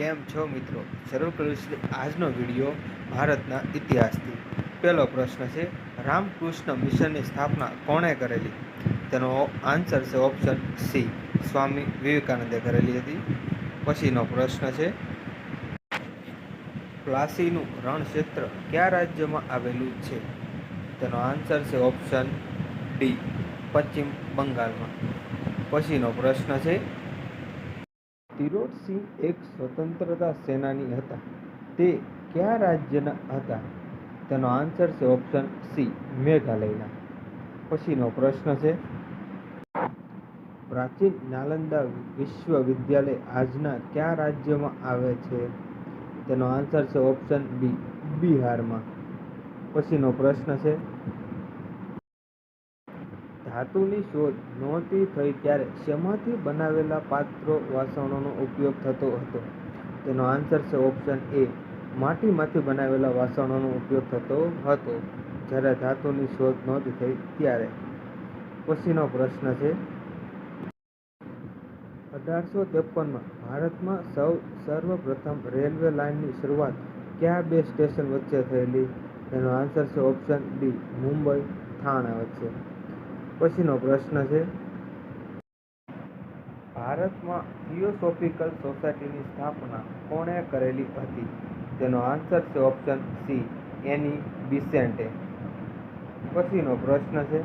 કેમ છો મિત્રો? શરૂ કરીશું આજનો વીડિયો ભારતના ઇતિહાસથી. પહેલો પ્રશ્ન છે, રામકૃષ્ણ મિશનની સ્થાપના કોણે કરેલી? તેનો આન્સર છે ઓપ્શન સી સ્વામી વિવેકાનંદે કરેલી હતી. પછીનો પ્રશ્ન છે, પ્લાસીનું રણક્ષેત્ર કયા રાજ્યમાં આવેલું છે? તેનો આન્સર છે ઓપ્શન ડી પશ્ચિમ બંગાળમાં. પછીનો પ્રશ્ન છે તિરોડસિંહ એક સ્વતંત્રતા સેનાની હતા. તે કયા રાજ્યના હતા? તેનો આન્સર છે ઓપ્શન સી મેઘાલયના. પછીનો પ્રશ્ન છે, પ્રાચીન નાલંદા વિશ્વવિદ્યાલય આજના કયા રાજ્યમાં આવે છે? તેનો આન્સર છે ઓપ્શન બી બિહારમાં. પછીનો પ્રશ્ન છે ધાતુની શોધ નહોતી થઈ ત્યારે શેમાંથી બનાવેલા પાત્રો વાસણોનો ઉપયોગ થતો હતો? તેનો આન્સર છે ઓપ્શન એ માટીમાંથી બનાવેલા વાસણોનો ઉપયોગ થતો હતો, જ્યારે ધાતુની શોધ નહોતી થઈ ત્યારે. પછીનો પ્રશ્ન છે, અઢારસો ત્રેપનમાં ભારતમાં સૌ સર્વપ્રથમ રેલવે લાઇનની શરૂઆત કયા બે સ્ટેશન વચ્ચે થયેલી? તેનો આન્સર છે ઓપ્શન ડી મુંબઈ, થાણા વચ્ચે. પછીનો પ્રશ્ન છે. ભારતમાં થિયોસોફિકલ સોસાયટીની સ્થાપના કોણે કરેલી હતી? તેનો આન્સર છે ઓપ્શન સી, એની બિસેન્ટે પછીનો પ્રશ્ન છે.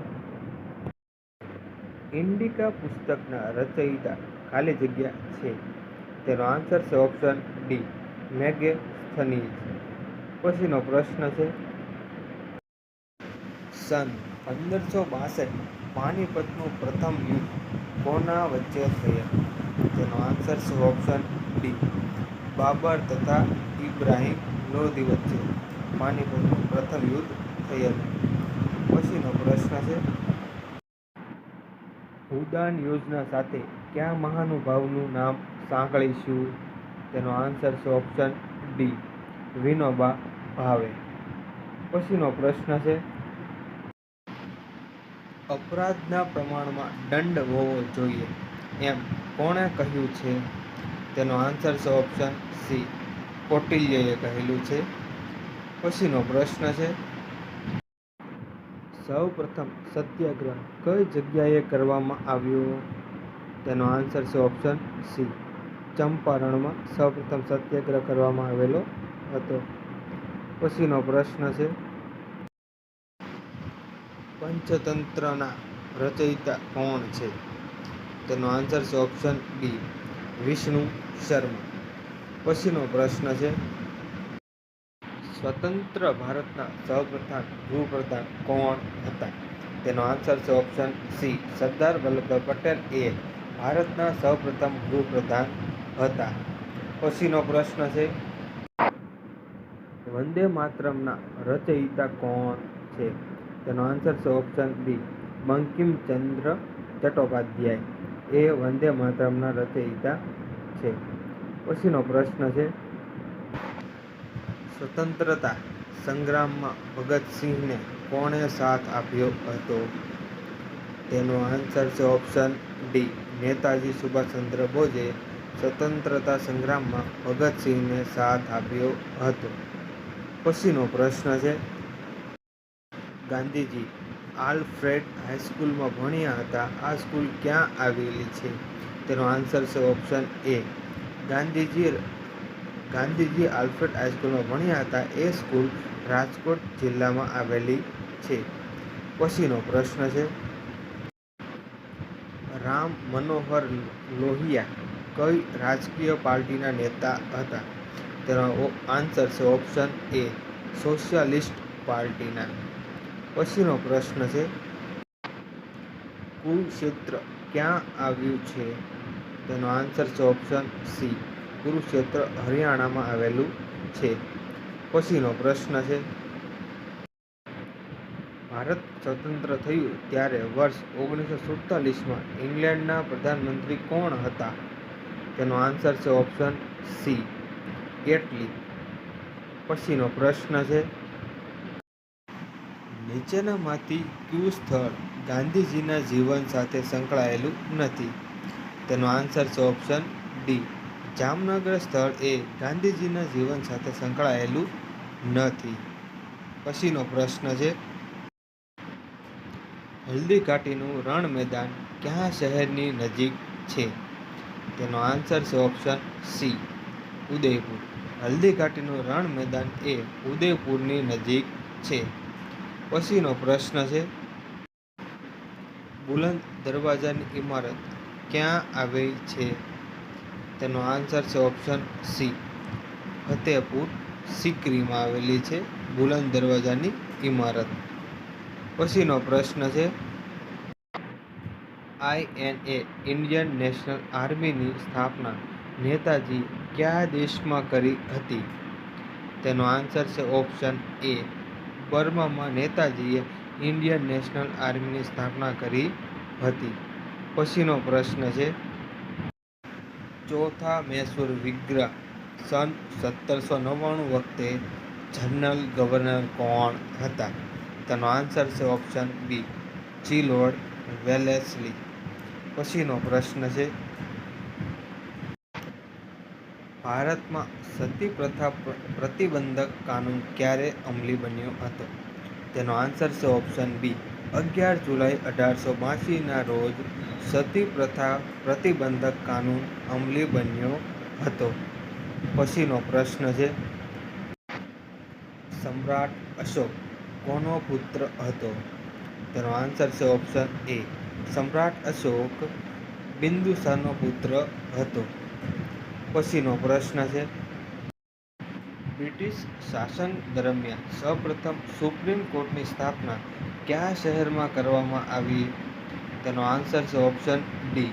ઇન્ડિકા પુસ્તકના રચયિતા ખાલી જગ્યા છે. તેનો આન્સર છે ઓપ્શન ડી મેગે સ્થનીજ પછીનો પ્રશ્ન છે. સન પંદરસો બાસઠમાં પાણીપતનું પ્રથમ યુદ્ધ કોના વચ્ચે થયા? તેનો આન્સર છે ઓપ્શન ડી બાબર તથા ઇબ્રાહિમ લોધી વચ્ચે પાણીપતનું પ્રથમ યુદ્ધ થયેલું. પછીનો પ્રશ્ન છે, ઉડાન યોજના સાથે કયા મહાનુભાવનું નામ સાંકળીશું? તેનો આન્સર છે ઓપ્શન ડી વિનોબા ભાવે. પછીનો પ્રશ્ન છે અપરાધના પ્રમાણમાં દંડ હોવો જોઈએ. એમ કોણે કહ્યું છે? તેનો આન્સર છે ઓપ્શન સી કૌટિલ્યએ કહેલું છે. પછીનો પ્રશ્ન છે. સૌ પ્રથમ સત્યાગ્રહ કઈ જગ્યાએ કરવામાં આવ્યો? તેનો આન્સર છે ઓપ્શન સી ચંપારણમાં સૌપ્રથમ સત્યાગ્રહ કરવામાં આવેલો હતો. પછીનો પ્રશ્ન છે. પંચતંત્રના રચયિતા કોણ છે? તેનો આન્સર છે ઓપ્શન બી વિષ્ણુ શર્મા. પછીનો પ્રશ્ન છે, સ્વતંત્ર ભારતના સૌપ્રથમ ગૃહપ્રધાન કોણ હતા? તેનો આન્સર છે ઓપ્શન સી સરદાર વલ્લભભાઈ પટેલ એ ભારતના સૌપ્રથમ ગૃહપ્રધાન હતા. પછીનો પ્રશ્ન છે, વંદે માતરમના રચયિતા કોણ છે? તેનો આન્સર છે ઓપ્શન બી બંકિમચંદ્ર ચટ્ટોપાધ્યાય. એ વંદે માતરમના રચયિતા છે. પછીનો પ્રશ્ન છે. સ્વતંત્રતા સંગ્રામમાં ભગતસિંહને કોણે સાથ આપ્યો હતો? તેનો આન્સર છે ઓપ્શન ડી નેતાજી સુભાષચંદ્ર બોઝે સ્વતંત્રતા સંગ્રામમાં ભગતસિંહને સાથ આપ્યો હતો. પછીનો પ્રશ્ન છે. ગાંધીજી આલ્ફ્રેડ હાઈસ્કૂલમાં ભણ્યા હતા. આ સ્કૂલ ક્યાં આવેલી છે? તેનો આન્સર છે option A. Gandhiji Gandhiji Alfred હાઈસ્કૂલમાં ભણ્યા હતા. એ સ્કૂલ રાજકોટ જિલ્લામાં આવેલી છે. પછીનો પ્રશ્ન છે. રામ મનોહર લોહિયા કઈ રાજકીય પાર્ટીના નેતા હતા? તેનો આન્સર છે ઓપ્શન એ. સોશિયાલિસ્ટ પાર્ટીના. પછીનો પ્રશ્ન છે કુરુક્ષેત્ર ક્યાં આવ્યું છે? તેનો આન્સર છે ઓપ્શન સી કુરુક્ષેત્ર હરિયાણામાં આવેલું છે. પછીનો પ્રશ્ન છે, ભારત સ્વતંત્ર થયું ત્યારે વર્ષ ઓગણીસો સુડતાલીસમાં ઇંગ્લેન્ડના પ્રધાનમંત્રી કોણ હતા? તેનો આન્સર છે ઓપ્શન સી કેટલી? પછીનો પ્રશ્ન છે નીચેનામાંથી કયું સ્થળ ગાંધીજીના જીવન સાથે સંકળાયેલું નથી? તેનો આન્સર છે ઓપ્શન ડી. જામનગર સ્થળ એ ગાંધીજીના જીવન સાથે સંકળાયેલું નથી. પછીનો પ્રશ્ન છે હલ્દી ઘાટીનું રણ મેદાન કયા શહેરની નજીક છે? તેનો આન્સર છે ઓપ્શન સી. ઉદયપુર. હલ્દી ઘાટીનું રણ મેદાન એ ઉદયપુરની નજીક છે. પછીનો પ્રશ્ન છે. બુલંદ દરવાજાની ઇમારત ક્યાં આવેલી છે? તેનો આન્સર છે ઓપ્શન સી. ફતેહપુર સિકરીમાં આવેલી છે બુલંદ દરવાજાની ઇમારત. પછીનો પ્રશ્ન છે આઈએનએ ઇન્ડિયન નેશનલ આર્મીની સ્થાપના નેતાજી કયા દેશમાં કરી હતી? તેનો આન્સર છે ઓપ્શન એ. બર્મામાં નેતાજીએ ઇન્ડિયન નેશનલ આર્મીની સ્થાપના કરી હતી. પછીનો પ્રશ્ન છે, ચોથા મૈસૂર વિગ્રહ સન સત્તરસો નવ્વાણું વખતે જનરલ ગવર્નર કોણ હતા? તેનો આન્સર છે ઓપ્શન બી, જી લોર્ડ વેલેસલી. પછીનો પ્રશ્ન છે ભારતમાં સતી પ્રથા પ્રતિબંધક કાનૂન ક્યારે અમલી બન્યો હતો? તેનો આન્સર છે ઓપ્શન બી, અગિયાર જુલાઈ અઢારસો બાસીના રોજ સતી પ્રથા પ્રતિબંધક કાનૂન અમલી બન્યો હતો. પછીનો પ્રશ્ન છે, સમ્રાટ અશોક કોનો પુત્ર હતો? તેનો આન્સર છે ઓપ્શન એ, સમ્રાટ અશોક બિંદુસારનો પુત્ર હતો. પછીનો પ્રશ્ન છે. બ્રિટિશ શાસન દરમિયાન સૌપ્રથમ સુપ્રીમ કોર્ટની સ્થાપના કયા શહેરમાં કરવામાં આવી? તેનો આન્સર છે ઓપ્શન ડી.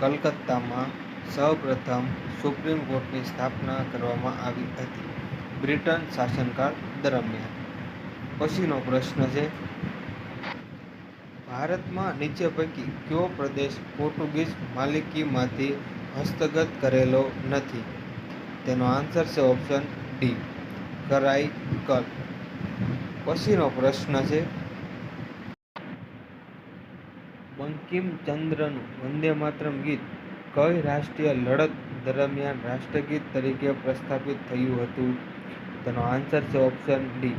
કલકત્તામાં સૌપ્રથમ સુપ્રીમ કોર્ટની સ્થાપના કરવામાં આવી હતી બ્રિટન શાસનકાળ દરમિયાન. પછીનો પ્રશ્ન છે, ભારતમાં નીચે પૈકી કયો પ્રદેશ પોર્ટુગીઝ માલિકીમાંથી હસ્તગત કરેલો નથી. તેનો આન્સર છે ઓપ્શન ડી કરાઈ કલ. પછીનો પ્રશ્ન છે, બંકિમચંદ્રનું વંદે માતરમ ગીત કઈ રાષ્ટ્રીય લડત દરમિયાન રાષ્ટ્રગીત તરીકે પ્રસ્થાપિત થયું હતું? તેનો આન્સર છે ઓપ્શન ડી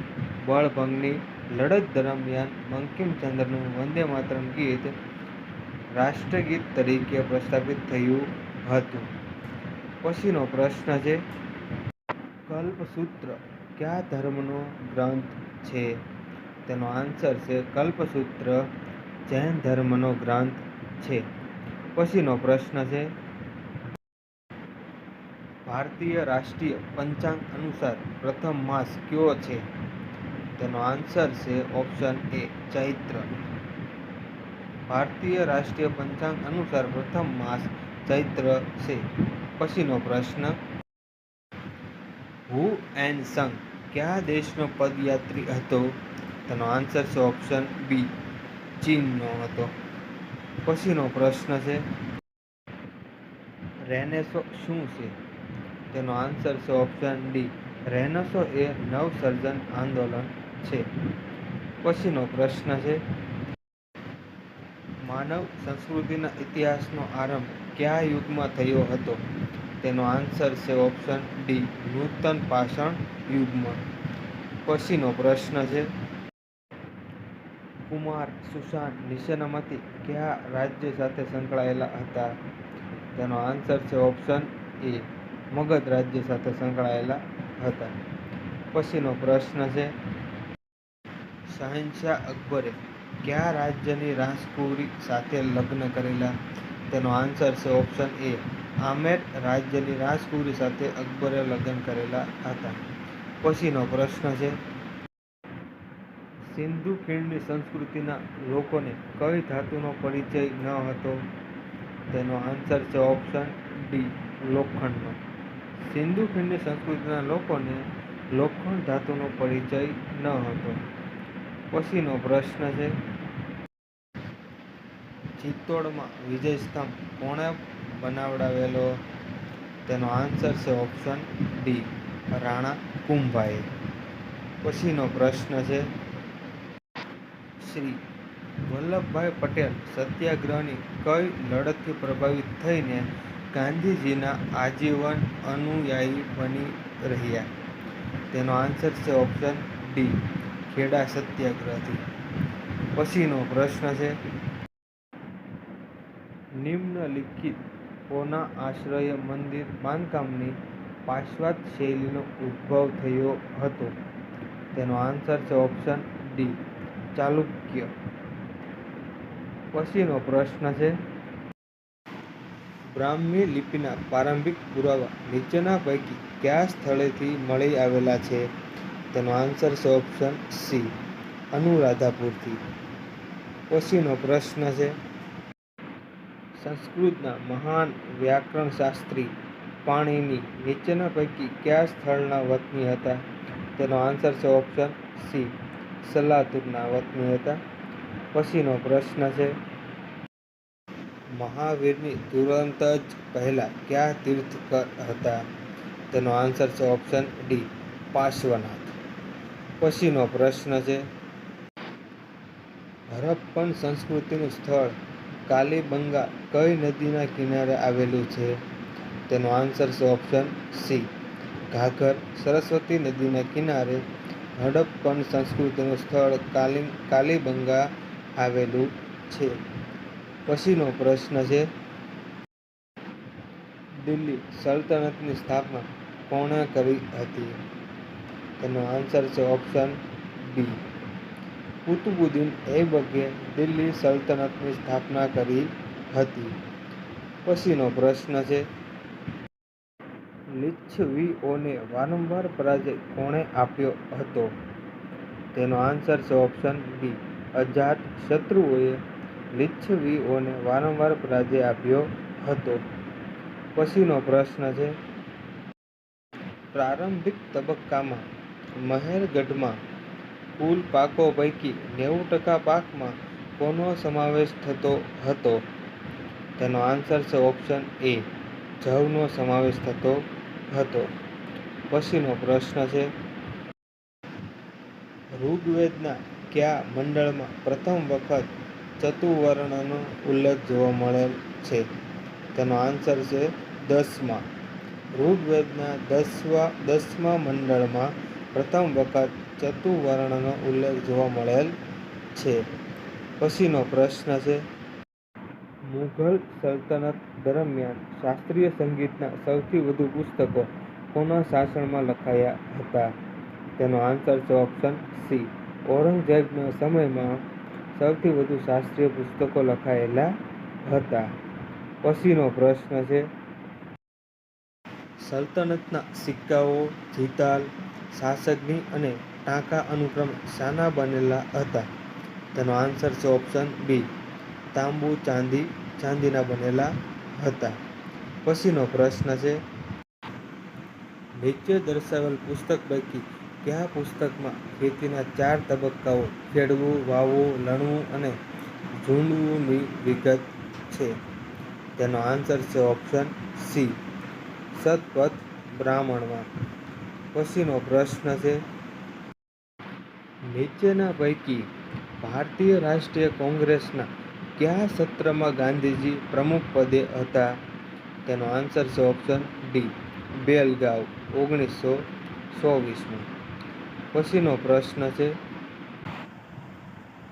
બળભંગની લડત દરમિયાન બંકિમચંદ્રનું વંદે માતરમ ગીત રાષ્ટ્રગીત તરીકે પ્રસ્થાપિત થયું હતું. પછીનો પ્રશ્ન છે, કલ્પસૂત્ર કયા ધર્મનો ગ્રંથ છે? તેનો આન્સર છે, કલ્પસૂત્ર જૈન ધર્મનો ગ્રંથ છે. પછીનો પ્રશ્ન છે, ભારતીય રાષ્ટ્રીય પંચાંગ અનુસાર પ્રથમ માસ કયો છે? તેનો આન્સર છે ઓપ્શન એ ચૈત્ર. ભારતીય રાષ્ટ્રીય પંચાંગ અનુસાર પ્રથમ માસ ચૈત્ર છે. પછીનો પ્રશ્ન. હુ એન સંગ કયા દેશનો પદયાત્રી હતો? તેનો આન્સર છે ઓપ્શન બી ચીનનો હતો. પછીનો પ્રશ્ન છે, રેનેસો શું છે? તેનો આન્સર છે ઓપ્શન ડી રેનેસો એ નવસર્જન આંદોલન છે. પછીનો પ્રશ્ન છે, માનવ સંસ્કૃતિના ઇતિહાસનો આરંભ કયા યુગમાં થયો હતો? તેનો આન્સર છે ઓપ્શન ડી નૂતન પાષાણ યુગમાં. પછીનો પ્રશ્ન છે, કુમાર સુશાન નીચેનામાંથી કયા રાજ્ય સાથે સંકળાયેલા હતા? તેનો આન્સર છે ઓપ્શન એ મગધ રાજ્ય સાથે સંકળાયેલા હતા. પછીનો પ્રશ્ન છે, શહેનશાહ અકબરે કયા રાજ્યની રાજકુરી સાથે લગ્ન કરેલા? તેનો આન્સર છે ઓપ્શન એ આમેર રાજ્યની રાજકુમારી સાથે અકબરે લગ્ન કરેલા હતા. પછીનો પ્રશ્ન છે, સિંધુ ખીણની સંસ્કૃતિના લોકોને કઈ ધાતુનો પરિચય ન હતો? તેનો આન્સર છે ઓપ્શન ડી લોખંડનો. સિંધુ ખીણની સંસ્કૃતિના લોકોને લોખંડ ધાતુનો પરિચય ન હતો. પછીનો પ્રશ્ન છે ચિત્તોડમાં વિજય સ્તંભ કોણે બનાવડાવેલો? તેનો આન્સર છે ઓપ્શન ડી રાણા કુંભાએ. પછીનો પ્રશ્ન છે શ્રી વલ્લભભાઈ પટેલ સત્યાગ્રહની કઈ લડતથી પ્રભાવિત થઈને ગાંધીજીના આજીવન અનુયાયી બની રહ્યા? તેનો આન્સર છે ઓપ્શન ડી ખેડા સત્યાગ્રહથી. પછીનો પ્રશ્ન છે નિમ્નલિખિત કોના આશ્રય મંદિર બાંધકામની પાશ્વાત શૈલીનો ઉદ્ભવ થયો હતો. તેનો આન્સર છે ઓપ્શન ડી ચાલુક્ય. પછીનો પ્રશ્ન છે, બ્રાહ્મી લિપિના પ્રારંભિક પુરાવા નીચેના પૈકી કયા સ્થળેથી મળી આવેલા છે? તેનો આન્સર છે ઓપ્શન સી અનુરાધાપુરથી. પછીનો પ્રશ્ન છે સંસ્કૃતના મહાન વ્યાકરણ શાસ્ત્રી પાણીની નીચેના પૈકી કયા સ્થળના વતની હતા? તેનો આન્સર છે ઓપ્શન સી સલાતુરના વતની હતા. પછીનો પ્રશ્ન છે, મહાવીરની તુરંત જ પહેલા કયા તીર્થકર હતા? તેનો આન્સર છે ઓપ્શન ડી પાર્શ્વનાથ. પછીનો પ્રશ્ન છે, હરપ્પન સંસ્કૃતિનું સ્થળ કાલીબંગા કઈ નદીના કિનારે આવેલું છે? તેનો આન્સર છે ઓપ્શન સી. ઘાઘર, સરસ્વતી નદીના કિનારે હડપ્પન સંસ્કૃતિનું સ્થળ કાલી, કાલીબંગા આવેલું છે. પછીનો પ્રશ્ન છે, દિલ્હી સલ્તનતની સ્થાપના કોણે કરી હતી? તેનો આન્સર છે ઓપ્શન બી કુતુબુદ્દીન ઐબકે દિલ્હી સલ્તનતની સ્થાપના કરી હતી. પછીનો પ્રશ્ન છે, લિચ્છવીઓને વારંવાર પરાજય કોણે આપ્યો હતો? તેનો આન્સર છે ઓપ્શન બી અજાત શત્રુઓએ લિચ્છવીઓને વારંવાર પરાજય આપ્યો હતો. પછીનો પ્રશ્ન છે, પ્રારંભિક તબક્કામાં મહેરગઢમાં કુલ પાકો પૈકી નેવું ટકા પાકમાં કોનો સમાવેશ થતો હતો? તેનો આન્સર છે ઓપ્શન એ જવનો સમાવેશ થતો હતો. પછીનો પ્રશ્ન છે, ઋગ્વેદના કયા મંડળમાં પ્રથમ વખત ચતુર્વર્ણનો ઉલ્લેખ જોવા મળેલ છે? તેનો આન્સર છે દસમા. ઋગ્વેદના દસવા, દસમા મંડળમાં પ્રથમ વખત ચતુર્વર્ણનો ઉલ્લેખ જોવા મળેલ છે. પછીનો પ્રશ્ન છે મુઘલ સલ્તનત દરમિયાન શાસ્ત્રીય સંગીતના સૌથી વધુ પુસ્તકો કોના શાસનમાં લખાયા હતા. તેનો આન્સર છે ઓપ્શન સી. ઔરંગઝેબના સમયમાં સૌથી વધુ શાસ્ત્રીય પુસ્તકો લખાયેલા હતા. પછીનો પ્રશ્ન છે, સલ્તનતના સિક્કાઓ, જીતાલ શાસકની અને ટાંકા અનુક્રમે શાના બનેલા હતા? તેનો આન્સર છે ઓપ્શન બી. તાંબુ, ચાંદી, ચાંદીના બનેલા હતા. પછીનો પ્રશ્ન છે, નીચે દર્શાવેલ પુસ્તક પૈકી કયા પુસ્તકમાં ખેતીના ચાર તબક્કાઓ ખેડવું, વાવવું, લણવું અને ઝૂંડવુંની વિગત છે? તેનો આન્સર છે ઓપ્શન સી સતપથ બ્રાહ્મણમાં. પછીનો પ્રશ્ન છે, નીચેના પૈકી ભારતીય રાષ્ટ્રીય કોંગ્રેસના કયા સત્રમાં ગાંધીજી પ્રમુખ પદે હતા? તેનો આન્સર છે ઓપ્શન ડી બેલગાવ, ઓગણીસો ચોવીસમાં. પછીનો પ્રશ્ન છે,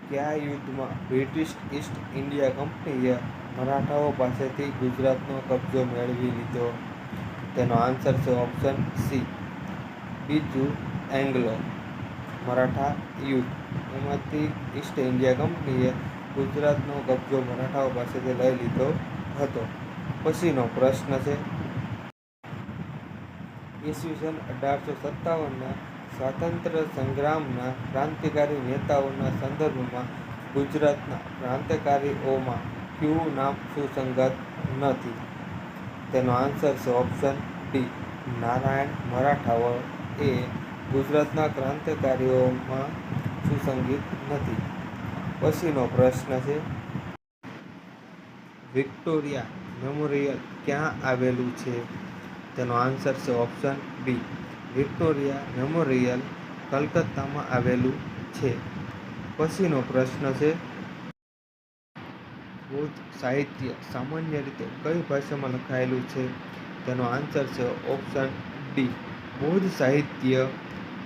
કયા યુદ્ધમાં બ્રિટિશ ઈસ્ટ ઇન્ડિયા કંપનીએ મરાઠાઓ પાસેથી ગુજરાતનો કબજો મેળવી લીધો? તેનો આન્સર છે ઓપ્શન સી બીજું એંગ્લો, મરાઠા યુદ્ધ. એમાંથી ઈસ્ટ ઇન્ડિયા કંપનીએ ગુજરાતનો કબજો મરાઠાઓ પાસેથી લઈ લીધો હતો. પછીનો પ્રશ્ન છે, ઈસવીસન અઢારસો સત્તાવનના સ્વાતંત્ર્ય સંગ્રામના ક્રાંતિકારી નેતાઓના સંદર્ભમાં ગુજરાતના ક્રાંતિકારીઓમાં કયું નામ સુસંગત નથી? તેનો આન્સર છે ઓપ્શન ડી, નારાયણ મરાઠાઓ એ ગુજરાતના ક્રાંતિકારીઓમાં સુસંગીત નથી. પછીનો પ્રશ્ન છે, વિક્ટોરિયા મેમોરિયલ ક્યાં આવેલું છે? તેનો આન્સર છે ઓપ્શન બી, વિક્ટોરિયા મેમોરિયલ કલકત્તામાં આવેલું છે. પછીનો પ્રશ્ન છે, બૌદ્ધ સાહિત્ય સામાન્ય રીતે કઈ ભાષામાં લખાયેલું છે? તેનો આન્સર છે ઓપ્શન ડી, બૌદ્ધ સાહિત્ય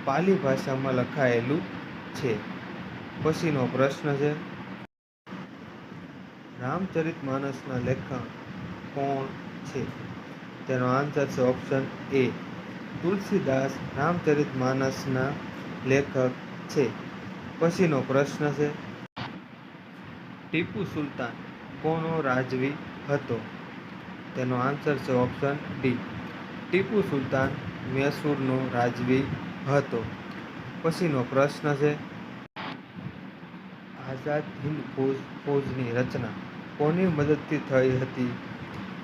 પાલી ભાષામાં લખાયેલું છે. પછીનો પ્રશ્ન છે. રામચરિત માનસના લેખક કોણ છે? તેનો આન્સર છે ઓપ્શન એ તુલસીદાસ રામચરિત માનસના લેખક છે. પછીનો પ્રશ્ન છે. ટીપુ સુલતાન કોનો રાજવી હતો? તેનો આન્સર છે ઓપ્શન ડી ટીપુ સુલતાન મૈસૂરનો રાજવી હતો. પછીનો પ્રશ્ન છે. આઝાદ હિંદ ફોજ, ફોજની રચના કોની મદદથી થઈ હતી?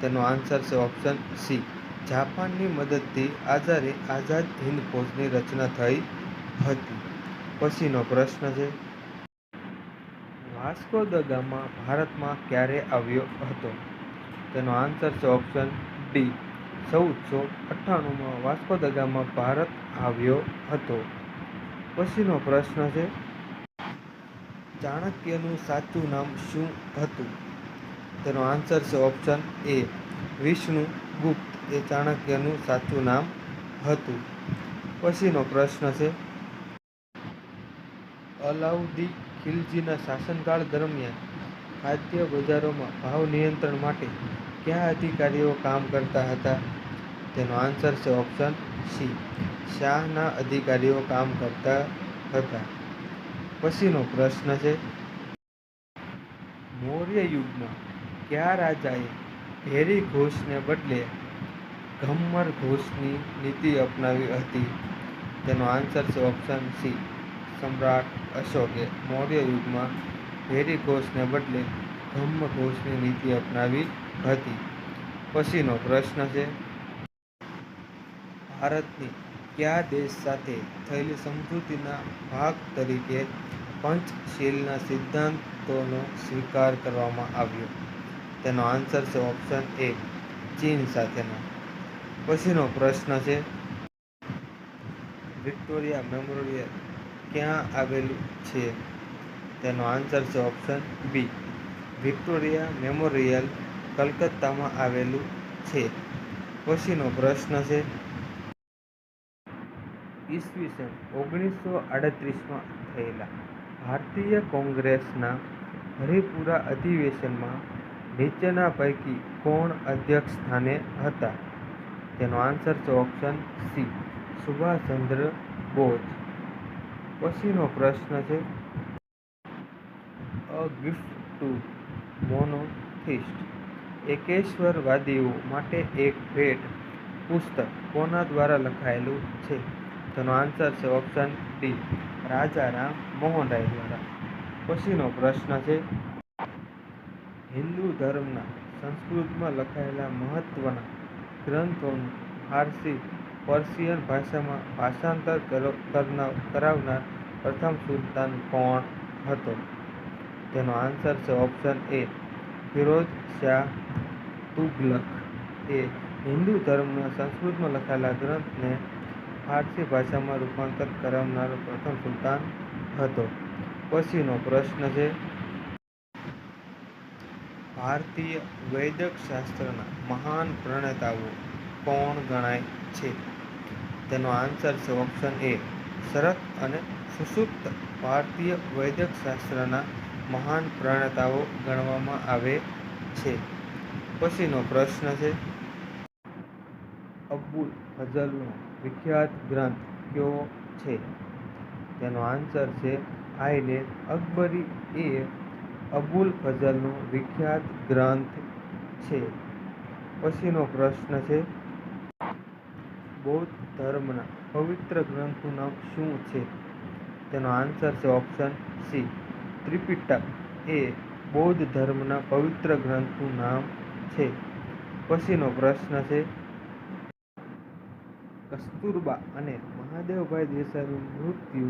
તેનો આન્સર છે ઓપ્શન સી જાપાનની મદદથી આઝાદે આઝાદ હિંદ ફોજની રચના થઈ હતી. પછીનો પ્રશ્ન છે. વાસ્કો દ ગામા ભારતમાં ક્યારે આવ્યો હતો? તેનો આન્સર છે ઓપ્શન ડી ચૌદસો અઠ્ઠાણુંમાં વાસ્કો દ ગામા ભારત આવ્યો હતો. પછીનો પ્રશ્ન છે. ચાણક્યનું સાચું નામ શું હતું? તેનો આન્સર છે ઓપ્શન એ વિષ્ણુ ગુપ્ત. એ ચાણક્યનું સાચું નામ હતું. પછીનો પ્રશ્ન છે, અલાઉદ્દીન ખિલજીના શાસનકાળ દરમિયાન ખાદ્ય બજારોમાં ભાવ નિયંત્રણ માટે કયા અધિકારીઓ કામ કરતા હતા? તેનો આન્સર છે ઓપ્શન સી શાહના અધિકારીઓ કામ કરતા હતા. પછીનો પ્રશ્ન છે. મૌર્ય યુગમાં કયા રાજાએ ભેરી ઘોષને બદલે ઘમ્મર ઘોષની નીતિ અપનાવી હતી? તેનો આન્સર છે ઓપ્શન સી સમ્રાટ અશોકે. મૌર્ય યુગમાં ભેરી ઘોષને બદલે ધમ્મ ઘોષની નીતિ અપનાવી હતી. પછીનો પ્રશ્ન છે, ભારતની કયા દેશ સાથે થયેલી સમજૂતીના ભાગ તરીકે પંચશીલના સિદ્ધાંતોનો સ્વીકાર કરવામાં આવ્યો? તેનો આન્સર છે ઓપ્શન એ ચીન સાથેનો. પછીનો પ્રશ્ન છે, વિક્ટોરિયા મેમોરિયલ ક્યાં આવેલું છે? તેનો આન્સર છે ઓપ્શન બી વિક્ટોરિયા મેમોરિયલ કલકત્તામાં આવેલું છે. પછીનો પ્રશ્ન છે ઈસવીસન ઓગણીસો આડત્રીસમાં થયેલા ભારતીય કોંગ્રેસના હરિપુરા અધિવેશનમાં નીચેના પૈકી કોણ અધ્યક્ષ સ્થાને હતા? તેનો આન્સર છે ઓપ્શન સી, સુભાષચંદ્ર બોઝ. પછીનો પ્રશ્ન છે અ ગિફ્ટ ટુ મોનોથિસ્ટ એકેશ્વરવાદીઓ માટે એક ભેટ પુસ્તક કોના દ્વારા લખાયેલું છે? તેનો આન્સર છે ઓપ્શન ડી રાજા રામ મોહન રાય દ્વારા. પછીનો પ્રશ્ન છે, હિન્દુ ધર્મના સંસ્કૃતમાં લખાયેલા મહત્વના ગ્રંથોનું ફારસી પર્શિયન ભાષામાં ભાષાંતર કરો- કરાવનાર પ્રથમ સુલતાન કોણ હતો? તેનો આન્સર છે ઓપ્શન એ ફિરોજ શાહ તુગલક. એ હિન્દુ ધર્મના સંસ્કૃતમાં લખાયેલા ગ્રંથને ફારસી ભાષામાં રૂપાંતર કરાવનાર પ્રથમ સુલતાન હતો. પછીનો પ્રશ્ન છે, ભારતીય વૈદક શાસ્ત્રના મહાન પ્રણેતાઓ કોણ ગણાય છે? તેનો આન્સર છે ઓપ્શન એ શરત અને સુષુપ્ત ભારતીય વૈદક શાસ્ત્રના મહાન પ્રણેતાઓ ગણવામાં આવે છે. પછીનો પ્રશ્ન છે અબુલ ફઝલનો વિખ્યાત ગ્રંથ કયો છે? તેનો આન્સર છે આઈને અકબરી એ અબુલ ફઝલનો વિખ્યાત ગ્રંથ છે. પછીનો પ્રશ્ન છે, બૌદ્ધ ધર્મના પવિત્ર ગ્રંથનું નામ શું છે? તેનો આન્સર છે ઓપ્શન સી, ત્રિપિટક. એ બૌદ્ધ ધર્મના પવિત્ર ગ્રંથનું નામ છે. પછીનો પ્રશ્ન છે કસ્તુરબા અને મહાદેવભાઈ દેસાઈનું મૃત્યુ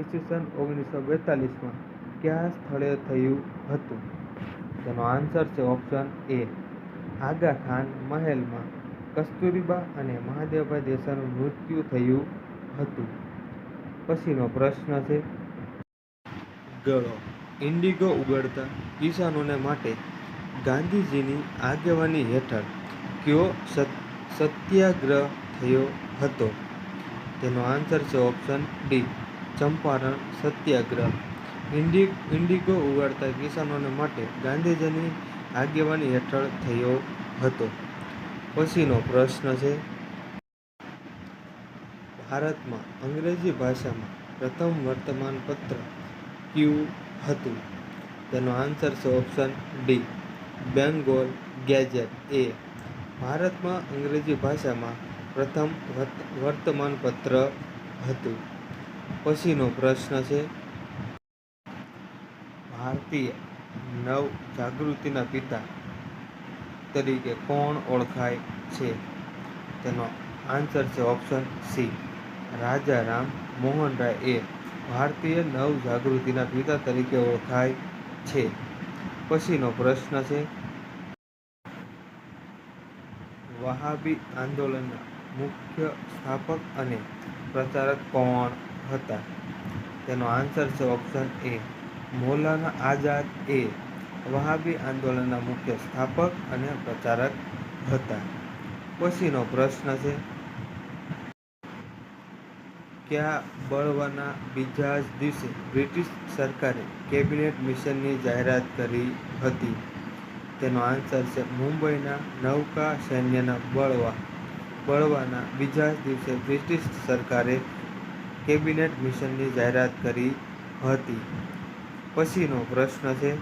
ઈસવીસન ઓગણીસો બેતાલીસમાં કયા સ્થળે થયું હતું? તેનો આન્સર છે ઓપ્શન એ આગા ખાન મહેલમાં કસ્તુરીબા અને મહાદેવભાઈ દેસાઈનું મૃત્યુ થયું હતું. પછીનો પ્રશ્ન છે. ગળો ઇન્ડિગો ઉગાડતા કિસાનોને માટે ગાંધીજીની આગેવાની હેઠળ કયો સત- સત્યાગ્રહ થયો હતો. તેનો આન્સર છે option D Champaran Satyagraha. Indi, indigo ઉગાડતા કિસાનોને માટે ગાંધીજીની આગેવાની હેઠળ થયો હતો. પછીનો પ્રશ્ન છે, ભારતમાં અંગ્રેજી ભાષામાં પ્રથમ વર્તમાનપત્ર ક્યુ હતું? તેનો આન્સર છે ઓપ્શન ડી બેંગોલ ગેજેટ એ ભારતમાં અંગ્રેજી ભાષામાં પ્રથમ વર્તમાનપત્ર હતું. પછીનો પ્રશ્ન છે, ભારતીય નવ જાગૃતિના પિતા તરીકે કોણ ઓળખાય છે? તેનો આન્સર છે ઓપ્શન સી રાજા રામ મોહન રાય એ ભારતીય નવ જાગૃતિના પિતા તરીકે ઓળખાય છે. પછીનો પ્રશ્ન છે, વહાબી આંદોલનના મુખ્ય સ્થાપક અને પ્રચારક કોણ હતા? તેનો આન્સર છે ઓપ્શન એ મૌલાના આઝાદ એ વહાબી આંદોલનના મુખ્ય સ્થાપક અને પ્રચારક હતા. પછીનો પ્રશ્ન છે, કયા બળવાના બીજા જ દિવસે બ્રિટિશ સરકારે કેબિનેટ મિશનની જાહેરાત કરી હતી? તેનો આન્સર છે, મુંબઈના નૌકા સૈન્યના બળવા. બળવાના બીજા દિવસે બ્રિટિશ સરકારે કેબિનેટ મિશનની જાહેરાત કરી હતી. પછીનો પ્રશ્ન છે